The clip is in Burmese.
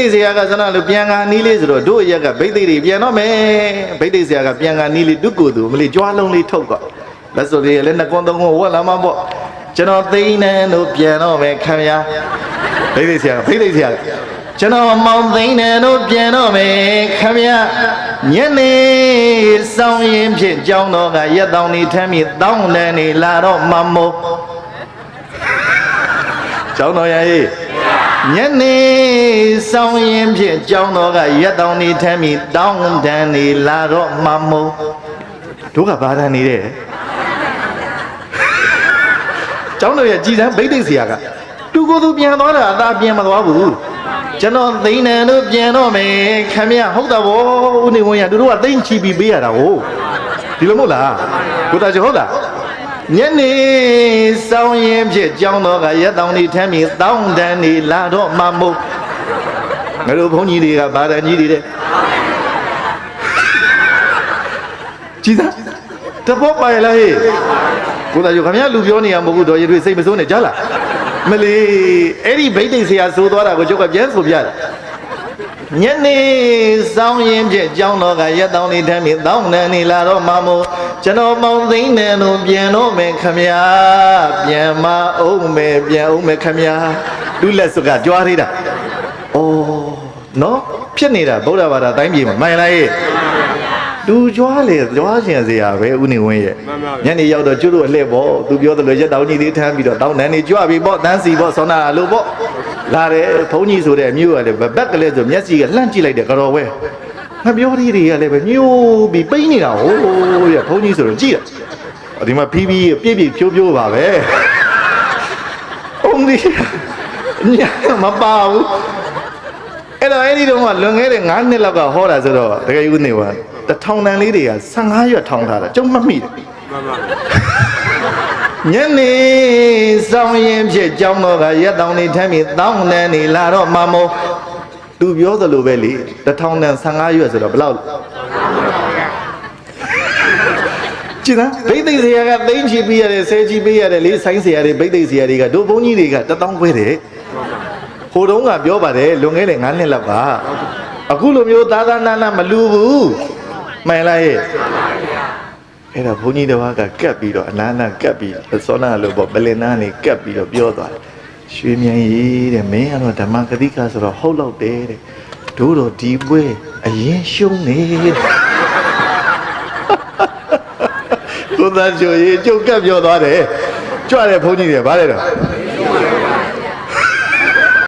ိတ်ဆရာကစနလို့ပြန်ကာနီးလေးဆိုတော့တို့အရက်ကဘိတ်သိက်တွေပြန်တော့မယ်ဘိတ်သိက်ဆရာကပြန်ကာနီးလေးတုကိုသူမလေးကြွားလုံးလေးထုတ်တော့လက်စုပ်လေးလည်းနှစ်ကွန်းသုံးကွန်းဝက်လာမှာပေါ့ကျွန်တော်သိန်းနန်းတို့ပြန်တော့မယ်ခံရဘိတ်သိက်ဆရာဘိတ်သိက်ဆရာကျွန်တော်မောင်သိန်းနန်းတို့ပြန်တော့မယ်ခံရညနေစောင်းရင်ဖြင့်ကြောင်းတော်ကရက်တောင်နေထမ်းပြီးတောင်းတန်းနေလာတော့မမို့ကျောင်းတော်ရရေး ညနေဆောင်ရင်ဖြင့်ကြောင်းတော်ကရက်တောင်နေထမ်းပြီးတောင်းတန်းနေလာတော့မမုံတို့ကဘာတန်းနေတဲ့ကျောင်းတော်ရဲ့ကြည်စံဗိသိက်ဆရာကသူကိုယ်သူပြန်သွားတာအသာပြန်မသွားဘူးကျွန်တော်သိန်းနန်တို့ပြန်တော့မယ်ခမရဟုတ်တာဗောဦးနေဝင်းရသူတို့ကသိန်းချီပြီးပေးရတာဟိုဒီလိုမဟုတ်လားကိုတာကျော်ဟုတ်လား ညနေဆောင်ရင်ဖြင့်ကြောင်းတော်ကရက်တောင်နေထမ်းပြီးတောင်းတန်းနေလာတော့မမို့ငါတို့ဘုန်းကြီးတွေကဗာဒန်ကြီးတွေတဲ့ကြည်သားတဘောပါရလားဟေ့ကိုသားကျော်ခင်ဗျားလူပြောနေရမဟုတ်ဘူးတော်ရည်တွေစိတ်မစိုးနဲ့ကြားလားမလီအဲ့ဒီဗိတ်တိတ်ဆရာဆိုသွားတာကိုကျုပ်ကပြန်ဆိုပြတယ် ညနေဆောင်ရင်ဖြင့်ကြောင်းတော်ကရက်တောင်နေထမ်းပြီးတောင်းတန်းနေလာတော့မမို့ကျွန်တော်မောင်သိန်းတယ်လို့ပြန်တော့မယ်ခမညာပြန်မအောင်မယ်ပြန်အောင်မယ်ခမညာလူလက်စွပ်ကကြွားသေးတာအိုးနော်ဖြစ်နေတာဗုဒ္ဓဘာသာတိုင်းပြည်မှာမှန်လားဟဲ့လူကြွားလေကြွားရှင်စရာပဲဥနေဝင်းရဲ့ညနေရောက်တော့ကျွတ်တို့အလှည့်ပေါ့သူပြောသလိုရက်တောင်ကြီးလေးထမ်းပြီးတော့တောင်းတန်းနေကြွပြီပေါ့တန်းစီပေါ့ဆောနာလို့ပေါ့ လာတယ်ဘုန်းကြီးဆိုတဲ့အမျိုးကလည်းဘက်ကလေးဆိုမျက်စိကလှန့်ကြည့်လိုက်တယ်ကြော်ဝဲငါပြောသေးတွေကလည်းပဲညှိုးပြီးပိန်းနေတာဟိုးရဘုန်းကြီးဆိုတော့ကြည့်တယ်ဒီမှာဖီးဖီးပြည့်ပြည့်ဖြိုးဖြိုးပါပဲအောင်ဒီညမပါဘူးအဲ့တော့အဲ့ဒီတော့ကလွန်ခဲ့တဲ့9နှစ်လောက်ကဟောတာဆိုတော့တကယ်ဦးနေပါတထောင်တန်လေးတွေက15ရွက်ထောင်ထားတာကျုံမှတ်မိတယ် ညနေဆောင်ရင်ဖြစ်ကြောင်းတော့ကရက်တောင်နေထမ်းပြီးတောင်းတန်းနေလာတော့မမောသူပြောသလိုပဲလေတထောင်တန်15ရွက်ဆိုတော့ဘယ်လောက်ကြည်သားဘိသိက်ဆရာကသိန်းချီပေးရတယ်ဆယ်ချီပေးရတယ်လေဆိုင်းဆရာတွေဘိသိက်ဆရာတွေကတို့ဘုန်းကြီးတွေကတထောင်ခွဲတယ်ဟိုတုန်းကပြောပါတယ်လွန်ခဲ့တဲ့9နှစ်လောက်ကအခုလိုမျိုးသာသနာနာမလူဘူးမှန်လားဟဲ့ အဲ့တော့ဘုန်းကြီးတော်ကကတ်ပြီးတော့အနာနာကတ်ပြီးစောနာလို့ပေါ့ဗလင်နာနေကတ်ပြီးတော့ပြောသွားတယ်ရွှေမြန်ကြီးတဲ့မင်းကတော့ဓမ္မကတိကဆိုတော့ဟုတ်တော့တယ်တဲ့တို့တော့ဒီပွဲအရင်ရှုံးနေတဲ့ကိုသားချိုရေးကျုပ်ကပ်ပြောသွားတယ်ကြွတဲ့ဘုန်းကြီးတွေဗါတယ်တော့